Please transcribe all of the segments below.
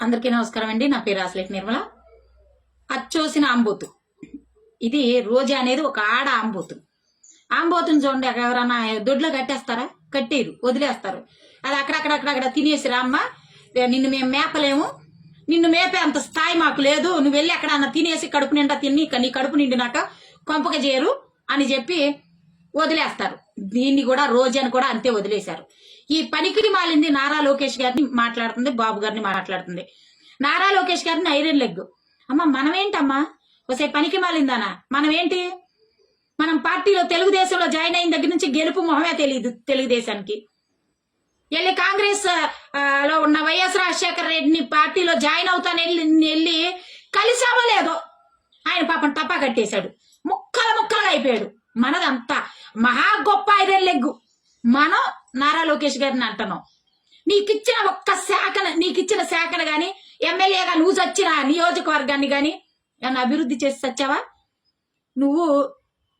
అందరికీ నమస్కారం అండి. నా పేరు రాసలేఖ నిర్మల. అచ్చోసిన ఆంబోతు. ఇది రోజా అనేది ఒక ఆడ ఆంబోతు. ఆంబోతుని చూడండి ఎవరన్నా దొడ్లో కట్టేస్తారా? కట్టేరు వదిలేస్తారు. అది అక్కడక్కడక్కడక్కడ తినేసి రామ్మ నిన్ను మేము మేపలేము. నిన్ను మేపే అంత స్థాయి మాకు లేదు. నువ్వు వెళ్ళి ఎక్కడన్నా తినేసి కడుపు నిండా తిని నీ కడుపు నిండినాక కొంపక చేయరు అని చెప్పి వదిలేస్తారు. దీన్ని కూడా రోజాని కూడా అంతే వదిలేశారు. ఈ పనికిరి మాలింది నారా లోకేష్ గారిని మాట్లాడుతుంది బాబు గారిని మాట్లాడుతుంది. నారా లోకేష్ గారిని ఐరన్ లెగ్. అమ్మ మనమేంటమ్మా? ఒసే పనికి మాలిందానా? మనమేంటి? మనం పార్టీలో తెలుగుదేశంలో జాయిన్ అయిన దగ్గర నుంచి గెలుపు మొహమే తెలియదు తెలుగుదేశానికి. వెళ్ళి కాంగ్రెస్లో ఉన్న వైఎస్ రాజశేఖర రెడ్డిని పార్టీలో జాయిన్ అవుతాను వెళ్ళి వెళ్ళి కలిసామో లేదో ఆయన పాపం టపా కట్టేశాడు. ముక్కలు ముక్కలుగా అయిపోయాడు. మనదంతా మహా గొప్ప ఐరన్ లెగ్గు. మనం నారా లోకేష్ గారిని అంటున్నాం. నీకు ఇచ్చిన ఒక్క శాఖను నీకు ఇచ్చిన శాఖను గాని ఎమ్మెల్యేగా నువ్వు చచ్చిన నియోజకవర్గాన్ని కానీ నన్ను అభివృద్ధి చేసి చచ్చావా? నువ్వు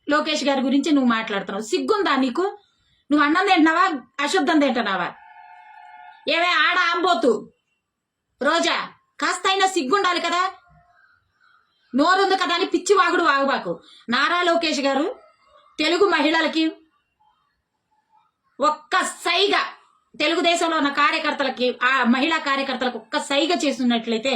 లోకేష్ గారి గురించి నువ్వు మాట్లాడుతున్నావు. సిగ్గుందా నీకు? నువ్వు అన్నం తింటున్నావా? అశుద్ధం తింటున్నావా? ఏమే ఆడ ఆంబోతు? రోజా కాస్త అయినా సిగ్గుండాలి కదా? నోరుంది కదా అని పిచ్చి వాగుడు వాగుబాకు. నారా లోకేష్ గారు తెలుగు మహిళలకి ఒక్క సైగ తెలుగుదేశంలో ఉన్న కార్యకర్తలకి ఆ మహిళా కార్యకర్తలకు ఒక్క సైగ చేస్తున్నట్లయితే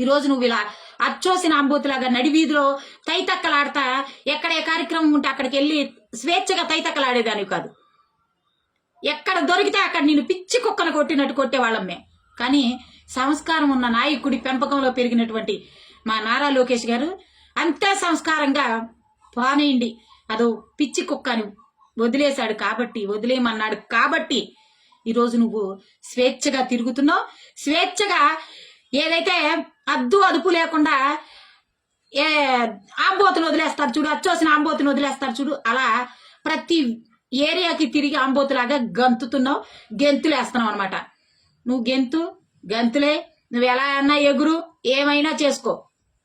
ఈ రోజు నువ్వు ఇలా అచ్చోసిన అంబూతులాగా నడివీధిలో తైతక్కలాడతా ఎక్కడ ఏ కార్యక్రమం ఉంటే అక్కడికి వెళ్ళి స్వేచ్ఛగా తైతక్కలాడేదానివి కాదు. ఎక్కడ దొరికితే అక్కడ నేను పిచ్చి కుక్కను కొట్టినట్టు కొట్టేవాళ్ళమే కానీ సంస్కారం ఉన్న నాయకుడి పెంపకంలో పెరిగినటువంటి మా నారా లోకేష్ గారు అంతే సంస్కారంగా బానేయండి అదో పిచ్చి కుక్కని వదిలేశాడు కాబట్టి వదిలేయమన్నాడు కాబట్టి ఈరోజు నువ్వు స్వేచ్ఛగా తిరుగుతున్నావు. స్వేచ్ఛగా ఏదైతే అద్దు అదుపు లేకుండా ఏ ఆంబోతును వదిలేస్తారు చూడు అచ్చోసిన ఆంబోతును వదిలేస్తారు చూడు అలా ప్రతి ఏరియాకి తిరిగి ఆంబోతులాగా గంతుతున్నావు గెంతులేస్తున్నావు అనమాట నువ్వు గెంతు గంతులే నువ్వు ఎలా అన్నా ఎగురు ఏమైనా చేసుకో.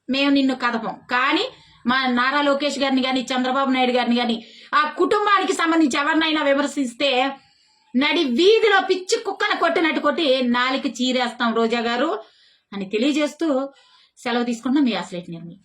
మేము నిన్ను కదపం. కానీ మా నారా లోకేష్ గారిని కానీ చంద్రబాబు నాయుడు గారిని కానీ ఆ కుటుంబానికి సంబంధించి ఎవరినైనా విమర్శిస్తే నడి వీధిలో పిచ్చి కుక్కను కొట్టినట్టు కొట్టి నాలికి చీరేస్తాం రోజా గారు అని తెలియజేస్తూ సెలవు తీసుకుంటున్నాం. మీ అసలేట్ నిర్మల్.